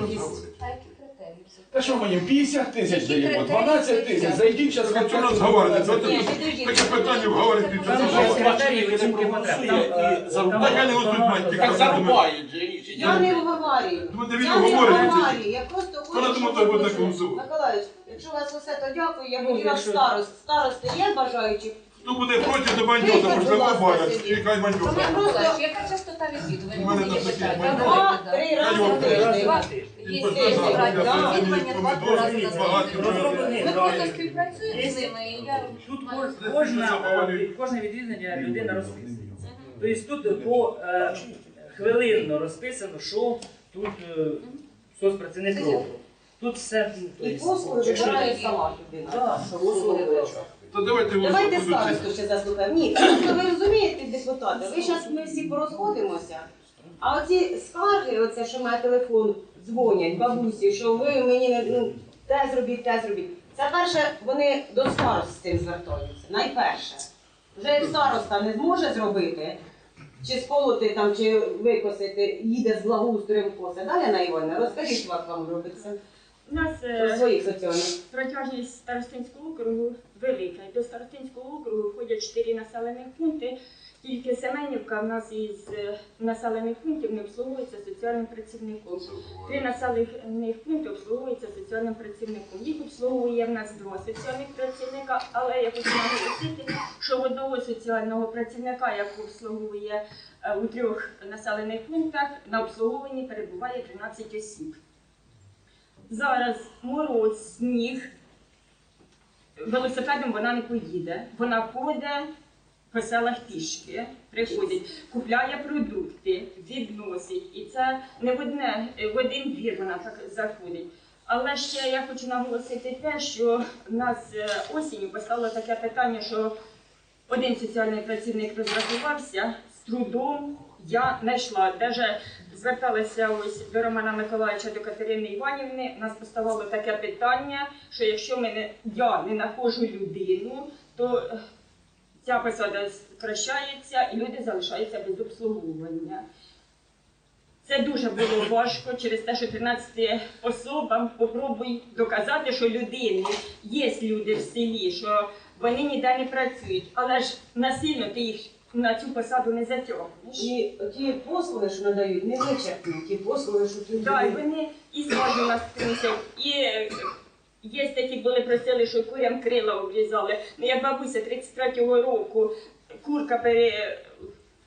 кількість. Та що мені 50 тисяч даємо, 12 тисяч, зайдіть зараз Що нас говорите? Це таке питання е, Там там Так, а не багато мать, Так зарубають же рішення. Я не вговорюю. Ну, він Я не говорить. Я просто Вона хочу, думає, буде голосувати. Миколаївич, якщо у вас усе, то дякую. Я Ну, хотіла якщо- старост. Старости є бажаючі? Хто буде проти може будь ласка, побачать, сюди. чекай бандьота. Миколаївич, яка частота відвідування? У мене там такі рази на тиждень. На Ми просто співпрацюємо з ними, і я Тут кож- кожна, е, кожне відвідання людина розписується. Тобто тут по е, хвилинно розписано, що тут е, соцпрацівник робить. Тут все. ну, І тобто, послуги якщо- вибирає сама людина. Так, послуги вибирає. То давайте Давайте голосуємо. старосту ще заслухаємо. Ні, просто ви розумієте, депутати, ви зараз ми всі порозходимося. А оці скарги, оце, що має телефон, дзвонять бабусі, що ви мені не ну, те зробіть, те зробіть. Це перше, вони до старост з цим звертаються. Найперше. Вже як староста не зможе зробити, чи сполоти там, чи викосити, їде з благоустроєм коси. Далі на Івана, розкажіть, як вам робиться У нас е, своїх протяжність Старостинського округу велика. До Старостинського округу входять чотири населених пункти. Тільки Семенівка в нас із е, населених пунктів не обслуговується соціальним працівником. Три населених пункти обслуговуються соціальним працівником. Їх обслуговує в нас два соціальних працівника, але я хочу наголосити, що в одного соціального працівника, який обслуговує е, у трьох населених пунктах, на обслуговуванні перебуває 13 осіб. Зараз мороз, сніг. Велосипедом вона не поїде. Вона ходить по селах пішки, приходить, купляє продукти, відносить. І це не в, одне, в один двір вона так заходить. Але ще я хочу наголосити те, що в нас е, осінню постало таке питання, що один соціальний працівник розрахувався з трудом. Я знайшла. Даже зверталася ось до Романа Миколаївича, до Катерини Іванівни. Нас поставало таке питання, що якщо ми не, я не знаходжу людину, то е, ця посада скращається і люди залишаються без обслуговування. Це дуже було важко через те, що 13 особам попробуй доказати, що людини є люди в селі, що вони ніде не працюють, але ж насильно ти їх на цю посаду не затягнеш. І ті послуги, що надають, не вичерпні. Ті послуги, що тут Так, і вони і зважу нас приносять, і е, є такі були просили, що курям крила обрізали. Ну як бабуся 33-го року курка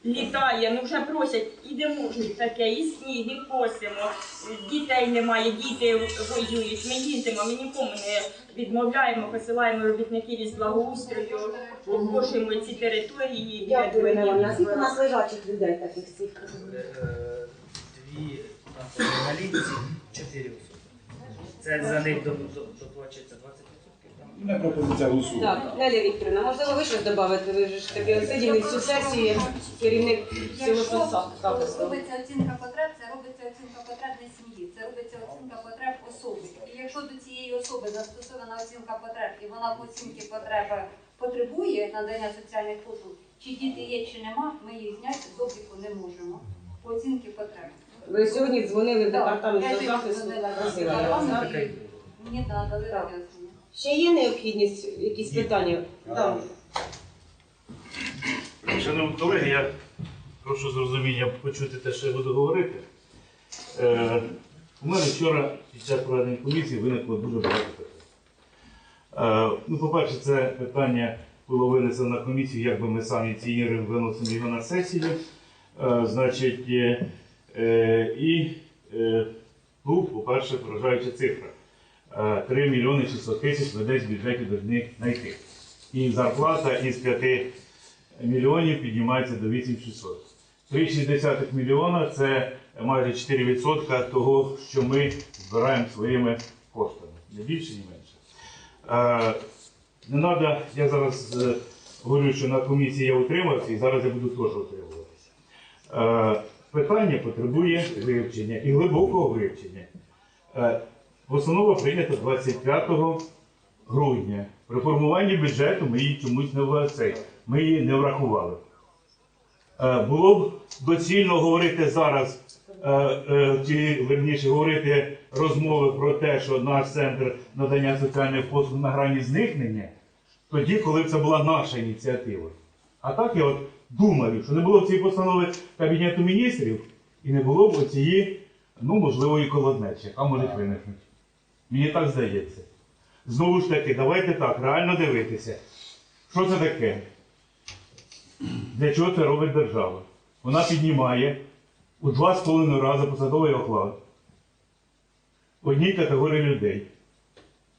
перелітає, ну вже просять, і де можуть таке, і сніг, і косимо. Дітей немає, діти воюють. Ми їздимо, ми нікому не відмовляємо, посилаємо робітників із благоустрою, обкошуємо ці території. Дякую, дворів. Ірина. Скільки у нас лежачих людей таких всіх? Е, Дві там, на чотири особи. Це за них до- до- доплачується 20%. там. Не пропозиція голосує. Так, Неля Вікторівна, можливо, ви щось додати? Ви ж таки сиділи всю сесію, керівник всього Якщо робиться оцінка потреб, це робиться оцінка потреб не сім'ї, це робиться оцінка потреб особи. І якщо до цієї особи застосована оцінка потреб, і вона по оцінці потреби потребує надання соціальних послуг, чи діти є, чи нема, ми їх зняти з обліку не можемо. По оцінці потреб. Ви сьогодні дзвонили в Так, департамент я соцзахисту, дзвонила так? Мені надали Так. Ще є необхідність, якісь питання? Так. Шановні колеги, я прошу з розумінням почути те, що я буду говорити. Е, у мене вчора під час проведення комісії виникло дуже багато питань. Е, ну, по-перше, це питання було винесено на комісію, як би ми самі ініціюємо, виносимо його на сесію. Е, значить, е, е, і е, був, по-перше, вражаюча цифра. Е, 3 мільйони 600 тисяч ви десь в бюджеті повинні знайти. І зарплата із 5 мільйонів піднімається до 8600. 3,6 мільйона це майже 4% того, що ми збираємо своїми коштами. Не більше, ні менше. Е, не треба, я зараз е, говорю, що на комісії я утримався і зараз я буду теж утримуватися. Е, питання потребує вивчення і глибокого вивчення. Постанова прийнята 25 грудня. При формуванні бюджету ми її чомусь не. Ми її не врахували. Е, Було б доцільно говорити зараз, е, е, чи верніше говорити розмови про те, що наш центр надання соціальних послуг на грані зникнення, тоді, коли це була наша ініціатива. А так я от думаю, що не було б цієї постанови Кабінету міністрів і не було б оцієї, ну, можливо, і колоднечі, яка може виникнути. Мені так здається. Знову ж таки, давайте так, реально дивитися. Що це таке? Для чого це робить держава? Вона піднімає у два з половиною рази посадовий оклад одній категорії людей.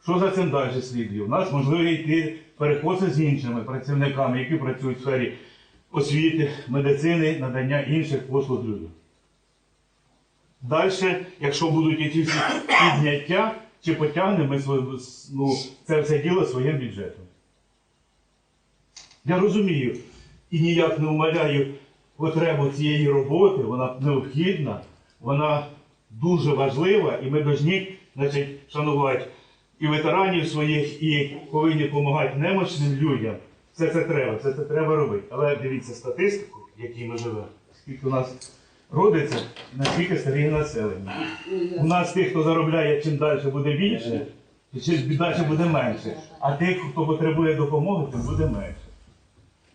Що за цим далі слідує? У нас можливо йти перекоси з іншими працівниками, які працюють в сфері освіти, медицини, надання інших послуг людям. Далі, якщо будуть всі підняття, чи потягнемо ну, це все діло своїм бюджетом. Я розумію і ніяк не умаляю потребу цієї роботи, вона необхідна, вона дуже важлива, і ми повинні значить, шанувати і ветеранів своїх, і повинні допомагати немощним людям. Все це треба, все це треба робити. Але дивіться статистику, в якій ми живемо, скільки у нас родиться, і наскільки старіє населення. У нас тих, хто заробляє чим далі буде більше, і чим далі буде менше. А тих, хто потребує допомоги, тим буде менше.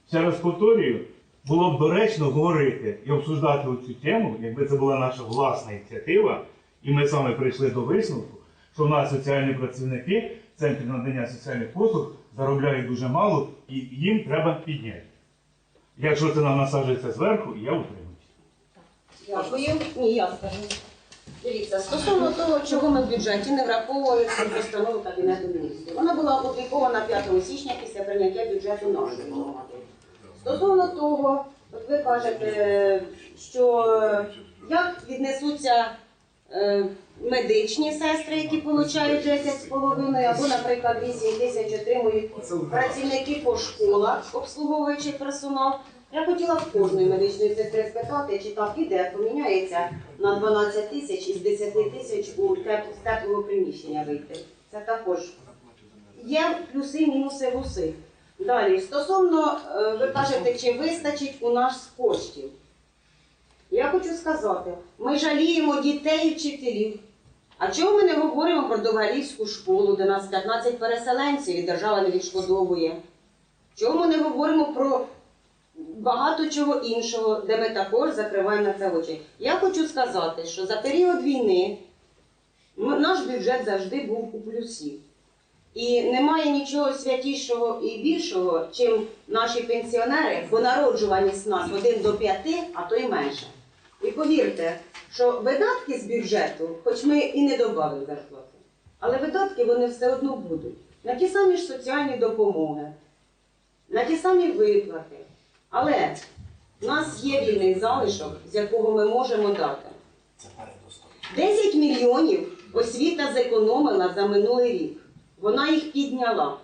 Ще раз повторюю, було б доречно говорити і обсуждати цю тему, якби це була наша власна ініціатива, і ми саме прийшли до висновку, що в нас соціальні працівники в центрі надання соціальних послуг заробляють дуже мало і їм треба підняти. Якщо це нам насаджується зверху, я утримуюсь. Дякую. Ні, я скажу. Дивіться, стосовно того, чого ми в бюджеті не враховували цю постанову Кабінету міністрів. Вона була опублікована 5 січня після прийняття бюджету нашої громади. Стосовно того, от ви кажете, що як віднесуться е, медичні сестри, які отримують 10,5, або, наприклад, 8 тисяч отримують працівники по школах, обслуговуючи персонал. Я хотіла в кожної медичної сестри спитати, чи та піде, поміняється на 12 тисяч із 10 тисяч у теп- теплого приміщення вийти. Це також є плюси мінуси в. Далі, стосовно, е, ви кажете, чи вистачить у нас коштів. Я хочу сказати, ми жаліємо дітей і вчителів. А чого ми не говоримо про Довгалівську школу, де нас 15 переселенців і держава не відшкодовує? Чому ми не говоримо про багато чого іншого, де ми також закриваємо на це очі? Я хочу сказати, що за період війни наш бюджет завжди був у плюсі. І немає нічого святішого і більшого, чим наші пенсіонери, бо народжуваність нас 1 до 5, а то й менше. І повірте, що видатки з бюджету, хоч ми і не додали зарплати, але видатки вони все одно будуть. На ті самі ж соціальні допомоги, на ті самі виплати. Але в нас є вільний залишок, з якого ми можемо дати. 10 мільйонів освіта зекономила за минулий рік. Вона їх підняла.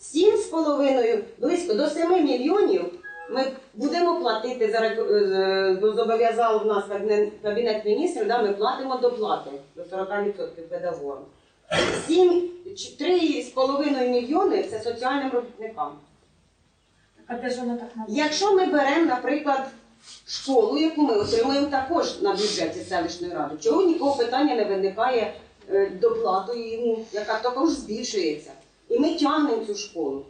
7,5, близько до 7 мільйонів ми будемо платити за рек- е, зобов'язав нас Кабінет- міністрів, да, ми платимо доплати до 40% педагогам. 7, 3,5 мільйони це соціальним робітникам. А де ж воно так на Якщо ми беремо, наприклад, школу, яку ми отримуємо також на бюджеті селищної ради, чого нікого питання не виникає е, доплатою, ну, яка також збільшується. І ми тягнемо цю школу.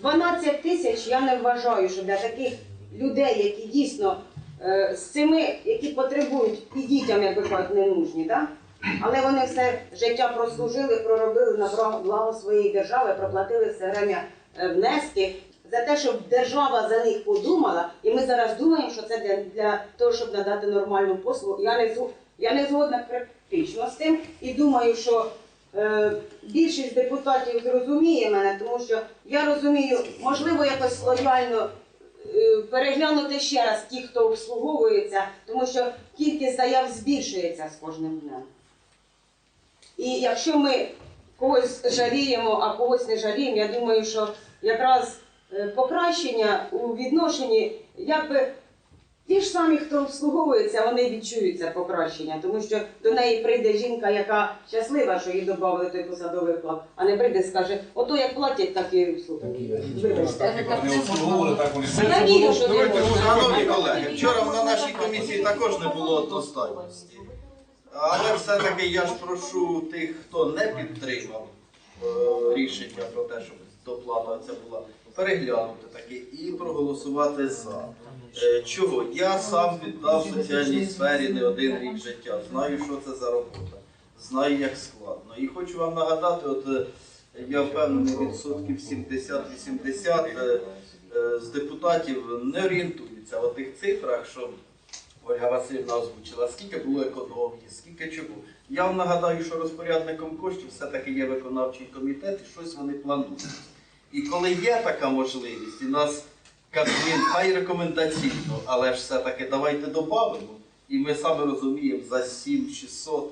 12 тисяч я не вважаю, що для таких людей, які дійсно е, з цими, які потребують і дітям, як ви кажуть, не нужні, да? але вони все життя прослужили, проробили на благо своєї держави, проплатили все время е, внески за те, щоб держава за них подумала, і ми зараз думаємо, що це для, для того, щоб надати нормальну послугу. Я не я не згодна критично з тим і думаю, що е, більшість депутатів зрозуміє мене, тому що я розумію, можливо, якось лояльно е, переглянути ще раз ті, хто обслуговується, тому що кількість заяв збільшується з кожним днем. І якщо ми когось жаліємо, а когось не жаліємо, я думаю, що якраз покращення у відношенні, як би Ті ж самі, хто обслуговується, вони відчують це покращення, тому що до неї прийде жінка, яка щаслива, що їй додали той посадовий оклад, а не прийде і скаже, ото як платять, так і вони Я вірю, що не Шановні колеги, вчора на нашій комісії також не було одностайності. Але все-таки я ж прошу тих, хто не підтримав е, рішення про те, щоб до плану це була, переглянути таки і проголосувати за. Е, Чого? Я сам віддав соціальній сфері не один рік життя. Знаю, що це за робота. Знаю, як складно. І хочу вам нагадати, от е, я впевнений, відсотків 70-80 е, е, з депутатів не орієнтуються в тих цифрах, що Ольга Васильівна озвучила, скільки було економії, скільки чого. Я вам нагадаю, що розпорядником коштів все-таки є виконавчий комітет і щось вони планують. І коли є така можливість, і нас Кабмін, хай рекомендаційно, але ж все-таки давайте додамо. І ми саме розуміємо, за 7-600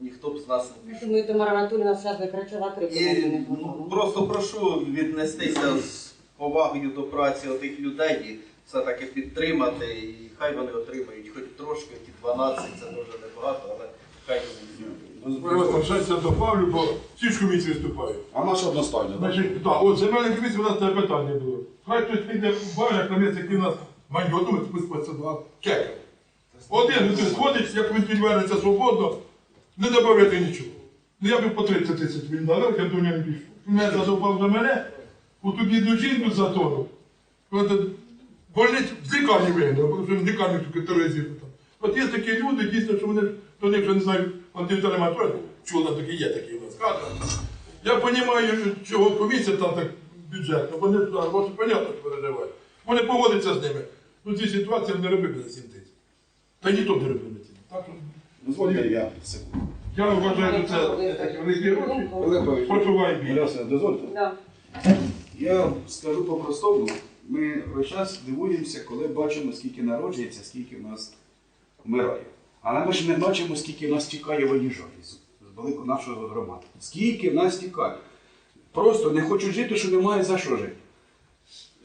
ніхто б з нас не пішов. Думаю, Тамара Анатоліївна зараз викричала І ну, просто прошу віднестися з повагою до праці отих людей і все-таки підтримати, і хай вони отримають хоч трошки, ті 12, це дуже небагато, але хай вони. Я вас добавлю, бо всі ж комісії виступають. А наш одностайно. Значить, так, от земельна комісія, у нас це питання було. Хай хтось піде в баняк на місце, який у нас ми спуститься два кека. Один сходить, як він підвернеться свободно, не додати нічого. Ну я б по 30 тисяч він дав, я до нього не пішов. Він мене задовбав до мене, оту бідну жінку затонув. Е, Больниць в лікарні вигнав, в лікарні тільки тероризм. От є такі люди, дійсно, що вони, то вже не знаю, Антон Анатолій, чула такі є такі у нас кадри. Я розумію, чого комісія там так бюджетна, вони гроші, понятно, переживають. Вони погодяться з ними. Ну, ці ситуації не робив за 7 тисяч. Та й ніхто не робив на ці. Так що Дозвольте я секунду. я вважаю, що це такі великі гроші. Олегович, Почувай біль. Ільясе, дозвольте. Да. Я скажу по-простому. Ми весь час дивуємося, коли бачимо, скільки народжується, скільки в нас вмирає. Але ми ж не бачимо, скільки в нас тікає виїжджає з великої нашої громади. Скільки в нас тікає. Просто не хочуть жити, що немає за що жити.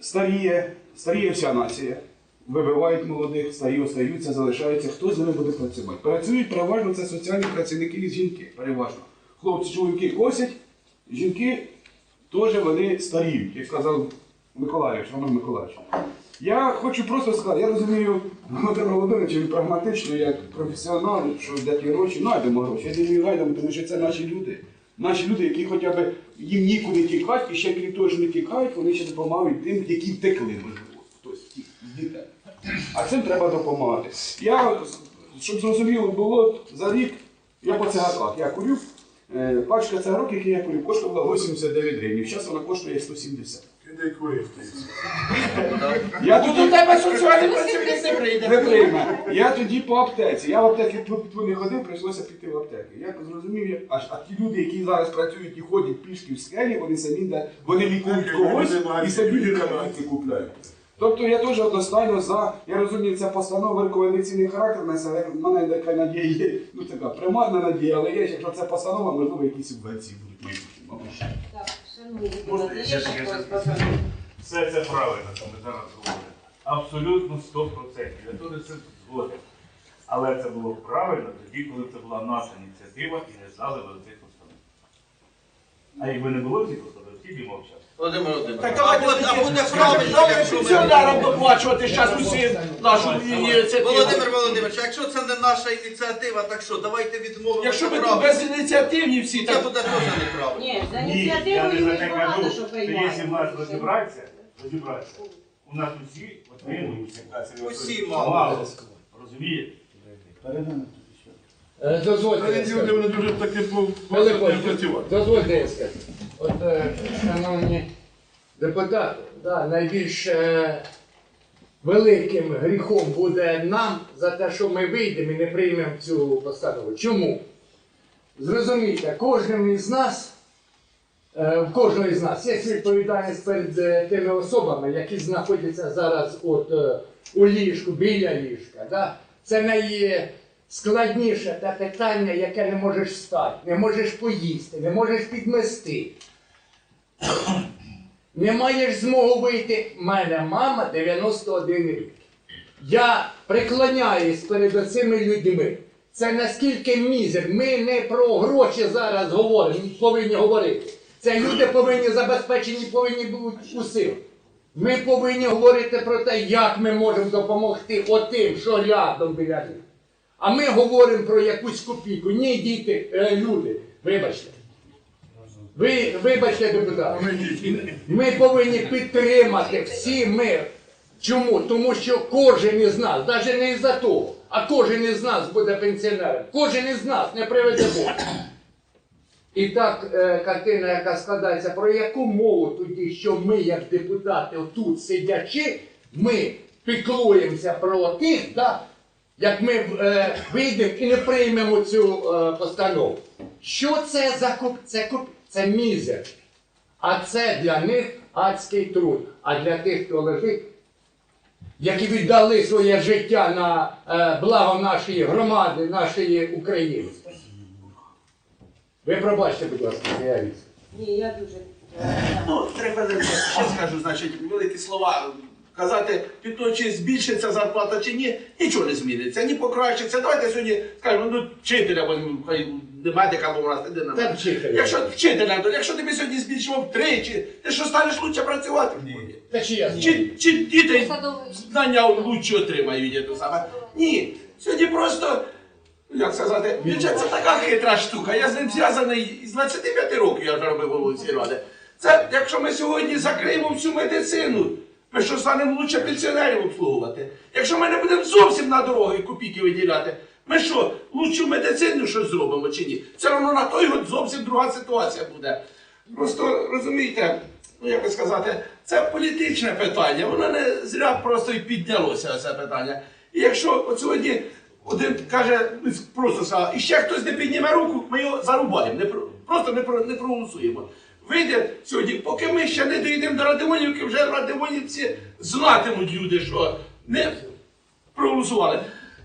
Старіє, старіє вся нація. Вибивають молодих, старі остаються, залишаються. Хто з ними буде працювати? Працюють переважно це соціальні працівники і жінки. Переважно. Хлопці, чоловіки косять, жінки теж вони старіють, як сказав Миколаївич, Роман Миколаївич. Я хочу просто сказати, я розумію Володимира Володимировича він прагматично, як професіонал, що де ті гроші, знайдемо гроші. Я думаю, знайдемо, тому що це наші люди. Наші люди, які хоча б їм нікуди тікати, і ще крім того, що не тікають, вони ще допомагають тим, які втекли, можливо, хтось втік з дітей. А цим треба допомагати. Я, щоб зрозуміло було, за рік я по цигарках, я курю, е, пачка цигарок, які я курю, коштувала 89 гривень. Зараз вона коштує 170. Кидай користуй. Я тоді у тебе соціальний працівник не прийде. не прийме. Я тоді по аптеці. Я в аптеки тут тут не ходив, прийшлося піти в аптеки. Я зрозумів, як аж а ті люди, які зараз працюють і ходять пішки в скелі, вони самі де вони лікують когось і собі лікарці купляють. Тобто я теж одностайно за, я розумію, ця постанова рекомендаційний характер несе, але в мене така надія є, ну така примарна надія, але є, якщо це постанова, можливо, якісь субвенції будуть майбутньому. Так, Можна я ще ще таке хтось скажу? Все це правильно, що ми зараз говоримо. Абсолютно 100%. Я теж це згоден. Але це було правильно тоді, коли це була наша ініціатива і не знали ви цих постанов. А якби не було цих постанов, всі б мовчали. Володимир Володимирович, Так а давайте буде, а буде правильно, якщо ми... пенсіонерам доплачувати зараз усі нашу ініціативу. Володимир Володимирович, якщо це не наша ініціатива, так що, давайте відмовимо. Якщо ви тут безініціативні всі, Це так буде теж неправильно. Ні, за Ні, я ініціативою не ми за ж те багато кажу, що що якщо в нас розібратися, розібратися, у нас усі отримують. Усі мало. Розумієте? Е, Дозвольте, я скажу. дозвольте, я скажу. От, е, шановні депутати, да, найбільш е, великим гріхом буде нам за те, що ми вийдемо і не приймемо цю постанову. Чому? Зрозумійте, кожним із нас, е, в кожного із нас є відповідальність перед тими особами, які знаходяться зараз от, у ліжку, біля ліжка. Да? Це найскладніше те питання, яке не можеш встати, не можеш поїсти, не можеш підмести. Не маєш змогу вийти. У мене мама 91 рік. Я преклоняюсь перед цими людьми. Це наскільки мізер. Ми не про гроші зараз говоримо, повинні говорити. Це люди повинні забезпечені, повинні бути усім. Ми повинні говорити про те, як ми можемо допомогти отим, що рядом біля них. А ми говоримо про якусь копійку. Ні, діти, е, люди, вибачте. Ви, вибачте, депутат. Ми повинні підтримати всі ми. Чому? Тому що кожен із нас, навіть не із-за того, а кожен із нас буде пенсіонером. Кожен із нас не приведе Бог. І так е, картина, яка складається, про яку мову тоді, що ми, як депутати, отут сидячи, ми піклуємося про тих, да, як ми е, вийдемо і не приймемо цю е, постанову. Що це за куп? Це куп, це мізер. А це для них адський труд. А для тих, хто лежить, які віддали своє життя на е, благо нашої громади, нашої України. Ви пробачте, будь ласка, я. Ні, я дуже. Ну, треба ще скажу, значить, великі слова. Казати під то, чи збільшиться зарплата чи ні, нічого не зміниться, ні покращиться. Давайте сьогодні скажемо, ну вчителя, возьмемо, хай не медика, бо у нас іде на вчителя. Якщо вчителя, то якщо тобі сьогодні збільшимо втричі, ти що станеш лучше працювати? Ні. Та чи я? Чи, чи діти знання лучше отримають є те саме? Ні. Сьогодні просто, як сказати, бюджет це така хитра штука. Я з ним зв'язаний з 25 років, я вже робив голову цієї ради. Це якщо ми сьогодні закриємо всю медицину, ми що станемо лучше пенсіонерів обслуговувати. Якщо ми не будемо зовсім на дороги копійки виділяти, ми що, лучшу медицину щось зробимо чи ні? Все одно на той год зовсім друга ситуація буде. Просто розумієте, ну як би сказати, це політичне питання, воно не зря просто і піднялося це питання. І якщо от сьогодні один каже, ну, просто сказав, і ще хтось не підніме руку, ми його зарубаємо, не, просто не, не проголосуємо. Вийде сьогодні, поки ми ще не дійдемо до Радимонівки, вже Радимонівці знатимуть люди, що не проголосували.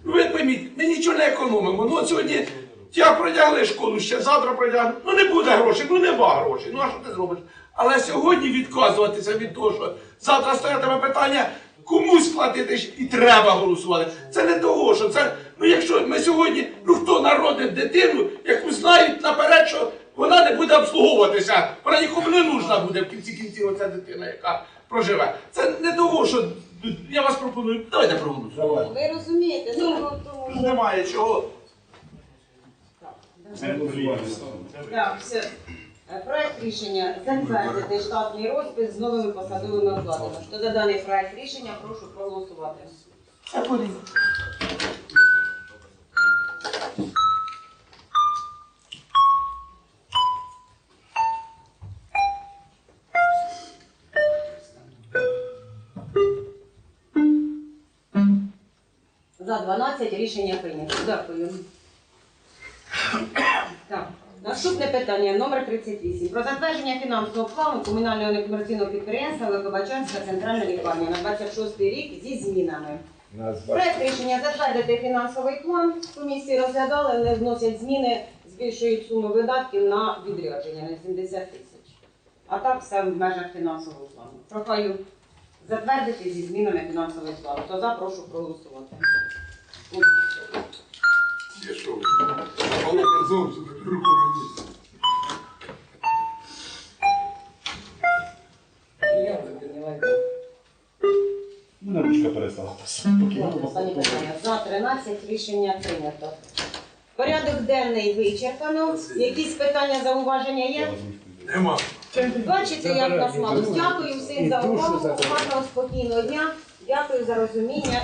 Ви пойміть, ми нічого не економимо. Ну от сьогодні я протягли школу ще, завтра протягну. Ну не буде грошей, ну нема грошей. Ну а що ти зробиш? Але сьогодні відказуватися від того, що завтра стоятиме питання, комусь платити і треба голосувати. Це не того, що це. Ну якщо ми сьогодні, ну хто народить дитину, яку знають наперед, що вона не буде обслуговуватися, вона нікому не нужна буде в кінці кінців оця дитина, яка проживе. Це не того, що я вас пропоную. Давайте проголосуємо. Ви розумієте, справа в Немає чого. Так, все. Е, Проект рішення затвердити штатний розпис з новими посадовими окладами. Хто за даний проект рішення, прошу проголосувати. За 12 рішення прийнято. Дякую. Так. Наступне питання номер 38. Про затвердження фінансового плану комунального некомерційного підприємства Великобачанська центральна лікарня на 26 рік зі змінами. Проект рішення затвердити фінансовий план. Комісії розглядали, але вносять зміни, збільшують суму видатків на відрядження на 70 тисяч. А так все в межах фінансового плану. Прохаю затвердити зі змінами фінансовий план. Хто за, прошу проголосувати. Зовсім руку мені. Мене ручка перестала питання. За 13 рішення прийнято. Порядок денний вичерпано. Якісь питання, зауваження є? Нема. Бачите, як нас мало. Дякую всім за увагу. Гарного спокійного дня. Дякую за розуміння.